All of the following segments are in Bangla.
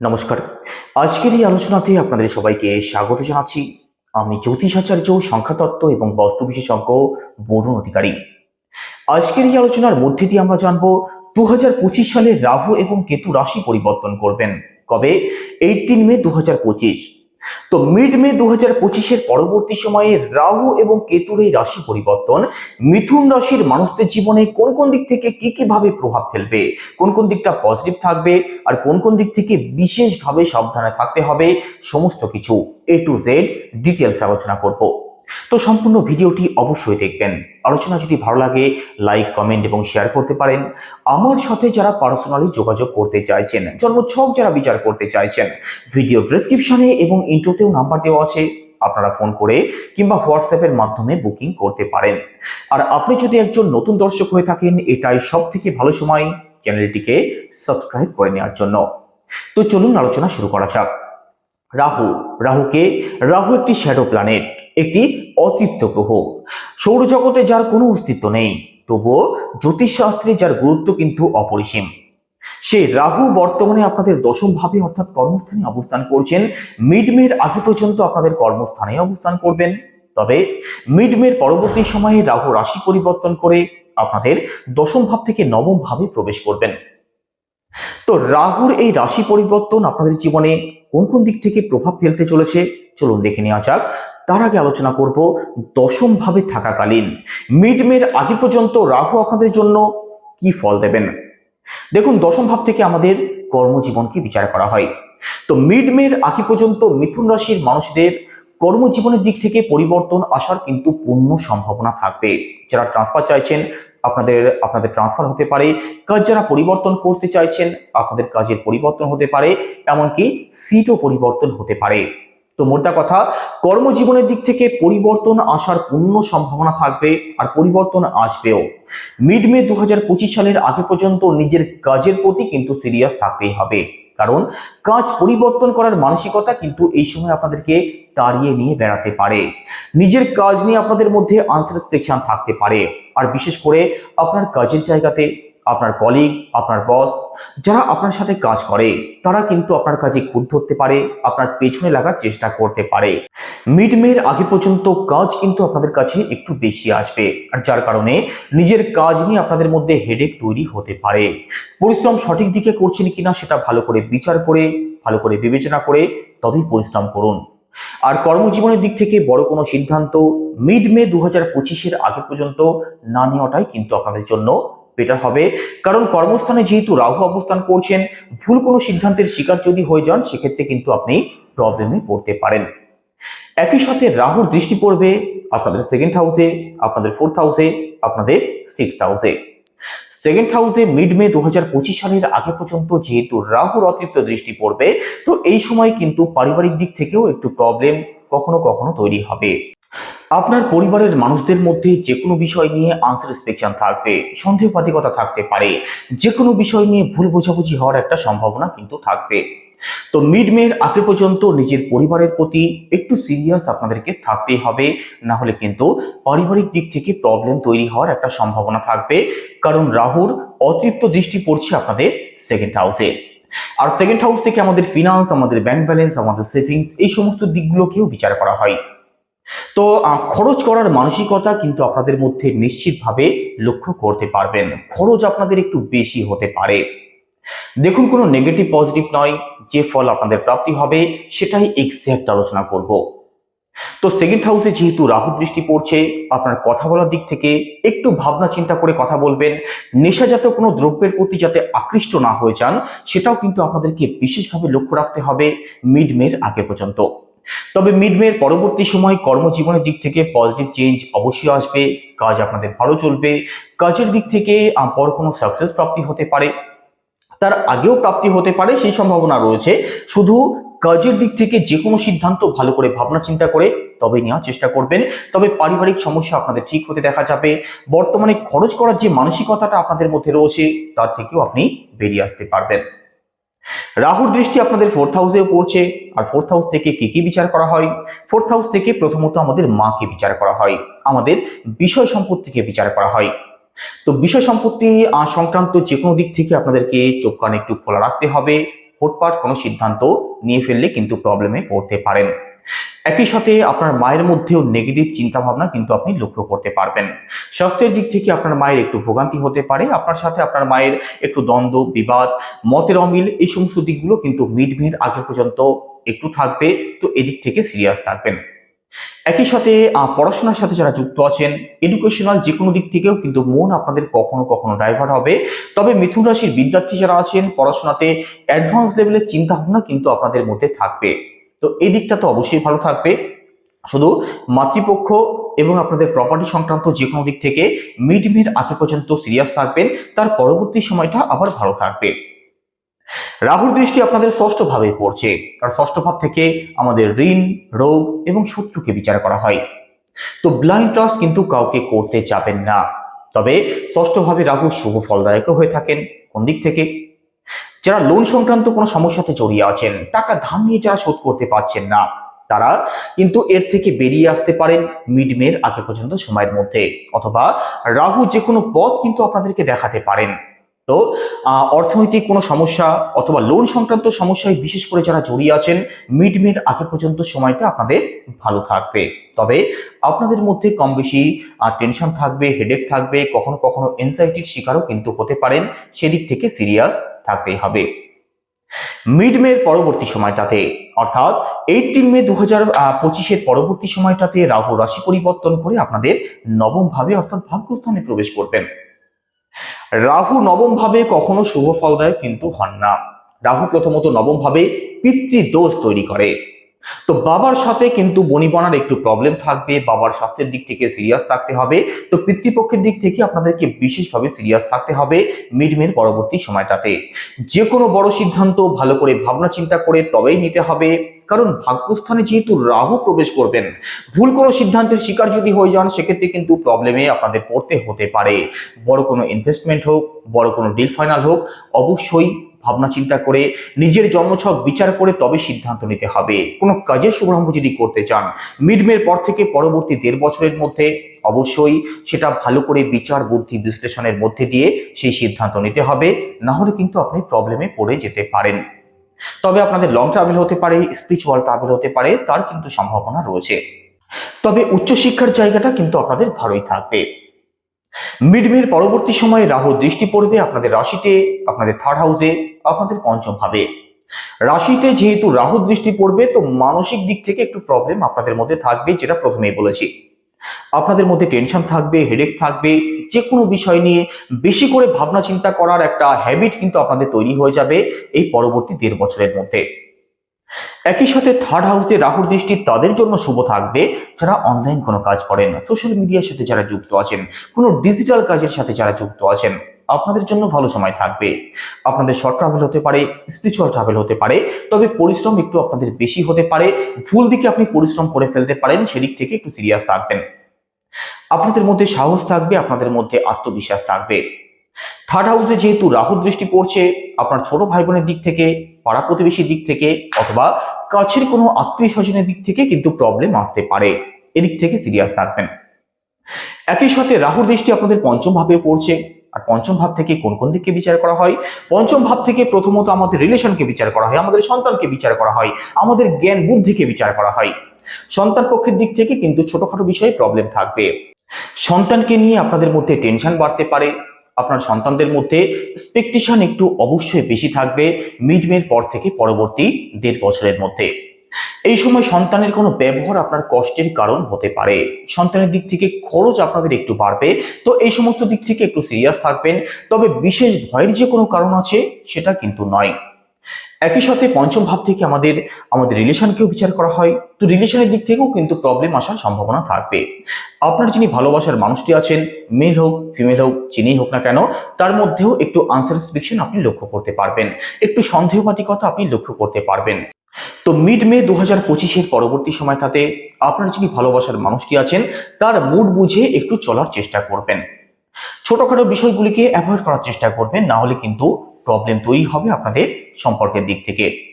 নমস্কার। আজকের এই আলোচনাতে আপনাদের সবাইকে স্বাগত জানাচ্ছি। আমি জ্যোতিষাচার্য, সংখ্যাতত্ত্ব এবং বস্তু বিশেষজ্ঞ বরুণ অধিকারী। আজকের এই আলোচনার মধ্যে দিয়ে আমরা জানব দু হাজার পঁচিশ সালে রাহু এবং কেতু রাশি পরিবর্তন করবেন। কবে? এইটিন মে দু হাজার পঁচিশ। তো মিড মে দু হাজার পঁচিশের পরবর্তী সময়ে রাহু এবং কেতুর এই রাশি পরিবর্তন, মিথুন রাশির মানুষদের জীবনে কোন কোন দিক থেকে কি কীভাবে প্রভাব ফেলবে, কোন কোন দিকটা পজিটিভ থাকবে, আর কোন কোন দিক থেকে বিশেষভাবে সাবধানে থাকতে হবে, সমস্ত কিছু এ টু জেড ডিটেলস আলোচনা করব। তো সম্পূর্ণ ভিডিওটি অবশ্যই দেখবেন। আলোচনা যদি ভালো লাগে লাইক কমেন্ট এবং শেয়ার করতে পারেন। আমার সাথে যারা পার্সোনালি যোগাযোগ করতে চাইছেন, জন্মছক যারা বিচার করতে চাইছেন ভিডিও ডেসক্রিপশনে এবং ইন্ট্রোতেও নাম্বার দেওয়া আছে, আপনারা ফোন করে কিংবা হোয়াটসঅ্যাপের মাধ্যমে বুকিং করতে পারেন। আর আপনি যদি একজন নতুন দর্শক হয়ে থাকেন, এটাই সব থেকে ভালো সময় চ্যানেলটিকে সাবস্ক্রাইব করে নেওয়ার জন্য। তো চলুন আলোচনা শুরু করা যাক। রাহু, রাহুকে, রাহু একটি শ্যাডো প্ল্যানেট একটি অতৃপ্ত গ্রহ। সৌরজগতে যার কোনো অস্তিত্ব নেই, তবুও জ্যোতিষশাস্ত্রে যার গুরুত্ব কিন্তু অপরিসীম। সে রাহু বর্তমানে আপনাদের দশম ভাবে অর্থাৎ কর্মস্থানে অবস্থান করছেন, মিডমের আগে পর্যন্ত আপনাদের কর্মস্থানে অবস্থান করবেন। তবে মিডমের পরবর্তী সময়ে রাহু রাশি পরিবর্তন করে আপনাদের দশম ভাব থেকে নবম ভাবে প্রবেশ করবেন। তো রাহুর এই রাশি পরিবর্তন আপনাদের জীবনে কোন কোন দিক থেকে প্রভাব ফেলতে চলেছে? চলুন দেখে নেওয়া যাক। তার আগে আলোচনা করব দশম ভাবে থাকাকালীন। মিডমের আগে পর্যন্ত রাহু আপনাদের জন্য কি ফল দেবেন? দেখুন, দশম ভাব থেকে আমাদের কর্মজীবনকে বিচার করা হয়। তো মিডমের আগে পর্যন্ত মিথুন রাশির মানুষদের কর্মজীবনের দিক থেকে পরিবর্তন আসার কিন্তু পূর্ণ সম্ভাবনা থাকবে। যারা ট্রান্সফার চাইছেন আপনাদের আপনাদের ট্রান্সফার হতে পারে, কাজ যারা পরিবর্তন করতে চাইছেন, আপনাদের কাজের পরিবর্তন হতে পারে, এমনকি সিটও পরিবর্তন হতে পারে। তো মোদ্দা কথা, কর্মজীবনের দিক থেকে পরিবর্তন আসার পূর্ণ সম্ভাবনা থাকবে আর পরিবর্তন আসবেও। মিড মে দু হাজার পঁচিশ সালের আগে পর্যন্ত নিজের কাজের প্রতি কিন্তু সিরিয়াস থাকতেই হবে। কারণ কাজ পরিবর্তন করার মানসিকতা কিন্তু এই সময় আপনাদেরকে তাড়িয়ে নিয়ে বেড়াতে পারে। নিজের কাজ নিয়ে আপনাদের মধ্যে আনস্যাটিসফ্যাকশন থাকতে পারে। আর বিশেষ করে আপনার কাজের জায়গাতে আপনার কলিগ আপনার বস যারা আপনার সাথে কাজ করে, তারা কিন্তু আপনার কাজে খুদ ধরতে পারে, আপনার পেছনে লাগার চেষ্টা করতে পারে। মিড মের আগে পর্যন্ত কাজ কিন্তু আপনাদের কাছে একটু বেশি আসবে, আর যার কারণে নিজের কাজ নিয়ে আপনাদের মধ্যে হেডেক তৈরি হতে পারে। পরিশ্রম সঠিক দিকে করছেন কিনা সেটা ভালো করে বিচার করে, ভালো করে বিবেচনা করে তবেই পরিশ্রম করুন। আর কর্মজীবনের দিক থেকে বড় কোনো সিদ্ধান্ত মিড মে দু হাজার পঁচিশের আগে পর্যন্ত না নেওয়াটাই কিন্তু আপনাদের জন্য বেটার হবে। কারণ কর্মস্থানে যেহেতু রাহু অবস্থান করছেন, ভুল কোনো সিদ্ধান্তের শিকার যদি হয়ে যান, সেক্ষেত্রে কিন্তু আপনি প্রবলেমে পড়তে পারেন। একই সাথে রাহুর দৃষ্টি পড়বে আপনাদের সেকেন্ড হাউসে আপনাদের ফোর্থ হাউসে আপনাদের সিক্স হাউসে সেকেন্ড হাউসে মিড মে দু হাজার পঁচিশ সালের আগে পর্যন্ত যেহেতু রাহুর অতৃপ্ত দৃষ্টি পড়বে, তো এই সময় কিন্তু পারিবারিক দিক থেকেও একটু প্রবলেম কখনো কখনো তৈরি হবে। আপনার পরিবারের মানুষদের মধ্যে যে কোনো বিষয় নিয়ে আনসার থাকবে সন্দেহপাতিকতা থাকতে পারে যে কোনো বিষয় নিয়ে ভুল বোঝাবুঝি হওয়ার একটা সম্ভাবনা কিন্তু থাকবে। তো মিড মের আগে পর্যন্ত নিজের পরিবারের প্রতি একটু সিরিয়াস আপনাদেরকে থাকতেই হবে, না হলে কিন্তু পারিবারিক দিক থেকে প্রবলেম তৈরি হওয়ার একটা সম্ভাবনা থাকবে, কারণ রাহুর অতৃপ্ত দৃষ্টি পড়ছে আপনাদের সেকেন্ড হাউসে আর সেকেন্ড হাউস থেকে আমাদের ফিনান্স আমাদের ব্যাংক ব্যালেন্স আমাদের সেভিংস এই সমস্ত দিকগুলোকেও বিচার করা হয়। তো খরচ করার মানসিকতা কিন্তু আপনাদের মধ্যে নিশ্চিতভাবে লক্ষ্য করতে পারবেন। খরচ আপনাদের একটু বেশি হতে পারে। দেখুন, কোনো নেগেটিভ পজিটিভ নয়, যে ফল আপনাদের প্রাপ্তি হবে সেটাই এক্স্যাক্ট আলোচনা করব। তো সেকেন্ড হাউসে যেহেতু রাহু দৃষ্টি পড়ছে, আপনার কথা বলার দিক থেকে একটু ভাবনা চিন্তা করে কথা বলবেন। নেশাজাত কোনো দ্রব্যের প্রতি যাতে আকৃষ্ট না হয়ে যান, সেটাও কিন্তু আপনাদেরকে বিশেষভাবে লক্ষ্য রাখতে হবে মিড মের আগে পর্যন্ত। তবে মিড মের পরবর্তী সময় কর্মজীবনের দিক থেকে পজিটিভ চেঞ্জ অবশ্যই আসবে। কাজ আপনাদের ভালো চলবে। কাজের দিক থেকে বড় কোনো সাকসেস প্রাপ্তি হতে পারে। তার আগেও প্রাপ্তি হতে পারে, সেই সম্ভাবনা রয়েছে। শুধু কাজের দিক থেকে যে কোনো সিদ্ধান্ত ভালো করে ভাবনা চিন্তা করে তবে নেওয়ার চেষ্টা করবেন। তবে পারিবারিক সমস্যা আপনাদের ঠিক হতে দেখা যাবে। বর্তমানে খরচ করার যে মানসিকতাটা আপনাদের মধ্যে রয়েছে, তার থেকেও আপনি বেরিয়ে আসতে পারবেন। রাহুর দৃষ্টি আপনাদের ফোর্থ হাউসেও পড়ছে, আর ফোর্থ হাউস থেকে কি কি বিচার করা হয়? ফোর্থ হাউস থেকে প্রথমত আমাদের মাকে বিচার করা হয়, আমাদের বিষয় সম্পত্তিকে বিচার করা হয়। তো বিষয় সম্পত্তি সংক্রান্ত যে কোনো দিক থেকে আপনাদেরকে চোখ কান একটু খোলা রাখতে হবে হুটপাট কোনো সিদ্ধান্ত নিয়ে ফেললে কিন্তু প্রবলেমে পড়তে পারেন। একই সাথে আপনার মায়ের মধ্যেও নেগেটিভ চিন্তা ভাবনা কিন্তু আপনি লক্ষ্য করতে পারবেন। স্বাস্থ্যের দিক থেকে আপনার মায়ের একটু ভোগান্তি হতে পারে, আপনার সাথে আপনার মায়ের একটু দ্বন্দ্ব, বিবাদ, মতের অমিল এই সমস্ত দিকগুলো কিন্তু মিড মের আগে পর্যন্ত একটু থাকবে, তো এদিক থেকে সিরিয়াস থাকবেন। একই সাথে পড়াশোনার সাথে যারা যুক্ত আছেন এডুকেশনাল যে কোনো দিক থেকেও কিন্তু মন আপনাদের কখনো কখনো ডাইভার্ট হবে। তবে মিথুন রাশির বিদ্যার্থী যারা আছেন, পড়াশোনাতে অ্যাডভান্স লেভেলের চিন্তা ভাবনা কিন্তু আপনাদের মধ্যে থাকবে। তো এই দিকটা তো অবশ্যই ভালো থাকবে। শুধু মাতৃপক্ষ এবং আপনাদের প্রপার্টি সংক্রান্ত যে কোনো দিক থেকে মিড মের আগে পর্যন্ত সিরিয়াস থাকবেন, তার পরবর্তী সময়টা আবার ভালো থাকবে। রাহুর দৃষ্টি আপনাদের ষষ্ঠ ভাবে পড়ছে আর ষষ্ঠ ভাব থেকে আমাদের ঋণ, রোগ এবং শত্রুকে বিচার করা হয়। তো ব্লাইন্ড ট্রাস্ট কিন্তু কাউকে করতে যাবেন না। তবে ষষ্ঠ ভাবে রাহু শুভ ফলদায়ক হয়ে থাকেন, কোন দিক থেকে? যারা লোন সংক্রান্ত কোনো সমস্যাতে জড়িয়ে আছেন, টাকা ধার নিয়ে যারা শোধ করতে পারছেন না, তারা কিন্তু এর থেকে বেরিয়ে আসতে পারেন মিড মের আগে পর্যন্ত সময়ের মধ্যে। অথবা রাহু যে কোনো পথ কিন্তু আপনাদেরকে দেখাতে পারেন। তো অর্থনৈতিক কোনো সমস্যা অথবা লোন সংক্রান্ত সমস্যায় বিশেষ করে যারা জড়িয়ে আছেন মিড মের আগে পর্যন্ত সময়টা আপনাদের ভালো থাকবে। তবে আপনাদের মধ্যে কম বেশি টেনশন থাকবে হেডেক থাকবে, কখনো কখনো এনজাইটির শিকারও কিন্তু হতে পারেন, সেদিক থেকে সিরিয়াস থাকতেই হবে। মিড মের পরবর্তী সময়টাতে, অর্থাৎ এইটিন মে দু হাজার পঁচিশের পরবর্তী সময়টাতে রাহু রাশি পরিবর্তন করে আপনাদের নবম ভাবে অর্থাৎ ভাগ্যস্থানে প্রবেশ করবেন। রাহু নবম ভাবে কখনো শুভ ফলদায়ক কিন্তু হন না। রাহু প্রথমত নবম ভাবে পিতৃদোষ তৈরি করে। তো বাবার সাথে কিন্তু বনিবনার একটু প্রবলেম থাকবে, বাবার স্বাস্থ্যের দিক থেকে সিরিয়াস থাকতে হবে। তো পিতৃপক্ষের দিক থেকে আপনাদেরকে বিশেষভাবে সিরিয়াস থাকতে হবে মিডমের পরবর্তী সময়টাতে। যে কোনো বড় সিদ্ধান্ত ভালো করে ভাবনা চিন্তা করে তবেই নিতে হবে। কারণ ভাগ্যস্থানে যেহেতু রাহু প্রবেশ করবেন, ভুল কোনো সিদ্ধান্তের শিকার যদি হয়ে যান, সেক্ষেত্রে কিন্তু প্রবলেমে আপনাদের পড়তে হতে পারে। বড় কোনো ইনভেস্টমেন্ট হোক, বড় কোনো ডিল ফাইনাল হোক, অবশ্যই ভাবনা চিন্তা করে, নিজের জন্মছক বিচার করে তবে সিদ্ধান্ত নিতে হবে। কোনো কাজের শুভারম্ভ যদি করতে চান মিডমের পর থেকে পরবর্তী দেড় বছরের মধ্যে, অবশ্যই সেটা ভালো করে বিচার বুদ্ধি বিশ্লেষণের মধ্যে দিয়ে সেই সিদ্ধান্ত নিতে হবে। না হলে কিন্তু আপনি প্রবলেমে পড়ে যেতে পারেন। তবে আপনাদের লং ট্রাভেল হতে পারে স্পিরিচুয়াল ট্রাভেল হতে পারে, তার কিন্তু সম্ভাবনা রয়েছে। তবে উচ্চশিক্ষার জায়গাটা কিন্তু আপনাদের ভালোই থাকবে। মিডমের পরবর্তী সময়ে রাহু দৃষ্টি পড়বে আপনাদের রাশিতে, আপনাদের থার্ড হাউসে আপনাদের পঞ্চম ভাবে। রাশিতে যেহেতু রাহু দৃষ্টি পড়বে, তো মানসিক দিক থেকে একটু প্রবলেম আপনাদের মধ্যে থাকবে, যেটা প্রথমেই বলেছি। আপনাদের মধ্যে টেনশন থাকবে হেডেক থাকবে যে কোনো বিষয় নিয়ে বেশি করে ভাবনা চিন্তা করার একটা হ্যাবিট কিন্তু আপনাদের তৈরি হয়ে যাবে এই পরবর্তী দেড় বছরের মধ্যে। একই সাথে থার্ড হাউসে রাহুর দৃষ্টি তাদের জন্য শুভ থাকবে। যারা অনলাইন কোনো কাজ করেন সোশ্যাল মিডিয়ার সাথে যারা যুক্ত আছেন, কোনো ডিজিটাল কাজের সাথে যারা যুক্ত আছেন আপনাদের জন্য ভালো সময় থাকবে। আপনাদের শর্ট ট্রাভেল হতে পারে স্পিরিচুয়াল ট্রাভেল হতে পারে, তবে পরিশ্রম একটু আপনাদের বেশি হতে পারে, ভুল দিকে আপনি পরিশ্রম করে ফেলতে পারেন, সেদিক থেকে একটু সিরিয়াস থাকবেন। আপনাদের মধ্যে সাহস থাকবে, আপনাদের মধ্যে আত্মবিশ্বাস থাকবে। থার্ড হাউসে যেহেতু রাহু দৃষ্টি পড়ছে, আপনার ছোট ভাই বোনের দিক থেকে, পাড়া প্রতিবেশীর দিক থেকে, অথবা কাছের কোনো আত্মীয় স্বজনের দিক থেকে কিন্তু প্রবলেম আসতে পারে, এদিক থেকে সিরিয়াস থাকবেন। একই সাথে রাহুর দৃষ্টি আপনাদের পঞ্চম ভাবে পড়ছে আর পঞ্চম ভাব থেকে কোন কোন দিককে বিচার করা হয়? পঞ্চম ভাব থেকে প্রথমত আমাদের রিলেশনকে বিচার করা হয়, আমাদের সন্তানকে বিচার করা হয়, আমাদের জ্ঞান বুদ্ধিকে বিচার করা হয়। সন্তান পক্ষের দিক থেকে কিন্তু ছোটখাটো বিষয়ে প্রবলেম থাকবে। সন্তানকে নিয়ে আপনাদের মধ্যে টেনশন বাড়তে পারে, আপনার সন্তানদের মধ্যে এক্সপেকটেশন একটু অবশ্যই বেশি থাকবে মিডমের পর থেকে পরবর্তী দেড় বছরের মধ্যে। এই সময় সন্তানের কোনো ব্যবহার আপনার কষ্টের কারণ হতে পারে। সন্তানের দিক থেকে খরচ আপনাদের একটু বাড়বে, তো এই সমস্ত দিক থেকে একটু সিরিয়াস থাকবেন। তবে বিশেষ ভয়ের যে কোনো কারণ আছে, সেটা কিন্তু নয়। একই সাথে পঞ্চম ভাব থেকে আমাদের আমাদের রিলেশনকেও বিচার করা হয়। তো রিলেশনের দিক থেকেও কিন্তু প্রবলেম আসার সম্ভাবনা থাকবে। আপনার যিনি ভালোবাসার মানুষটি আছেন মেল হোক ফিমেল হোক, যিনি হোক না কেন, তার মধ্যেও একটু আনসাটিসফ্যাকশন আপনি লক্ষ্য করতে পারবেন। একটু সন্দেহবাদিকতা আপনি লক্ষ্য করতে পারবেন। তো মিড মে দু হাজার পঁচিশের পরবর্তী সময়টাতে আপনার যিনি ভালোবাসার মানুষটি আছেন, তার মুড বুঝে একটু চলার চেষ্টা করবেন। ছোটখাটো বিষয়গুলিকে অ্যাভয়েড করার চেষ্টা করবেন, না হলে কিন্তু প্রবলেম তৈরি হবে আপনাদের সম্পর্কের দিক থেকে।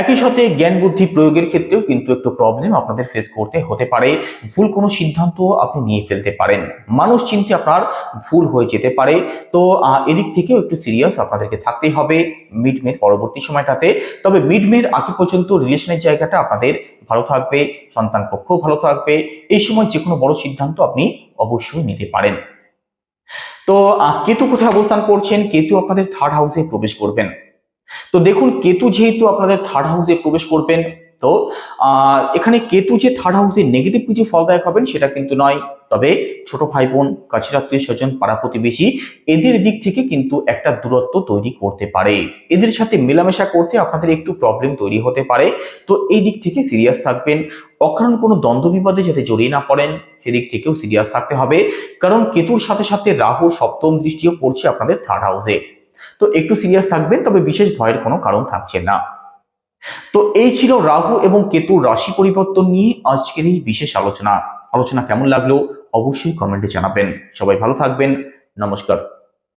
একই সাথে জ্ঞান বুদ্ধি প্রয়োগের ক্ষেত্রেও কিন্তু একটু প্রবলেম আপনাদের ফেস করতে হতে পারে। ভুল কোনো সিদ্ধান্ত আপনি নিয়ে ফেলতে পারেন। মানুষ চিনতে আপনার ভুল হয়ে যেতে পারে। তো এদিক থেকেও একটু সিরিয়াস আপনাদেরকে থাকতেই হবে মিড মের পরবর্তী সময়টাতে। তবে মিড মের আগে পর্যন্ত রিলেশনের জায়গাটা আপনাদের ভালো থাকবে, সন্তান পক্ষও ভালো থাকবে। এই সময় যে কোনো বড় সিদ্ধান্ত আপনি অবশ্যই নিতে পারেন। তো কেতু কোথায় অবস্থান করছেন? কেতু আপনাদের থার্ড হাউসে প্রবেশ করবেন। তো দেখুন, কেতু যেহেতু আপনাদের থার্ড হাউসে প্রবেশ করবেন, তো এখানে কেতু যে থার্ড হাউসে নেগেটিভ কিছু ফলদায়ক হবেন সেটা কিন্তু নয়। তবে ছোট ভাই বোন কাছের আত্মীয় স্বজন, পাড়া প্রতিবেশী, এদের দিক থেকে কিন্তু একটা দূরত্ব তৈরি করতে পারে। এদের সাথে মেলামেশা করতে আপনাদের একটু প্রবলেম তৈরি হতে পারে। তো এই দিক থেকে সিরিয়াস থাকবেন। অকারণ কোনো দ্বন্দ্ব বিবাদে যাতে জড়িয়ে না পড়েন, সেদিক থেকেও সিরিয়াস থাকতে হবে। কারণ কেতুর সাথে সাথে রাহু সপ্তম দৃষ্টিও পড়ছে আপনাদের থার্ড হাউসে তো একটু সিরিয়াস থাকবেন, তবে বিশেষ ভয়ের কোনো কারণ থাকছে না। তো এই ছিল রাহু এবং কেতুর রাশি পরিবর্তন নিয়ে আজকের এই বিশেষ আলোচনা। আলোচনা কেমন লাগল? অবশ্যই কমেন্টে জানাবেন। সবাই ভালো থাকবেন। নমস্কার।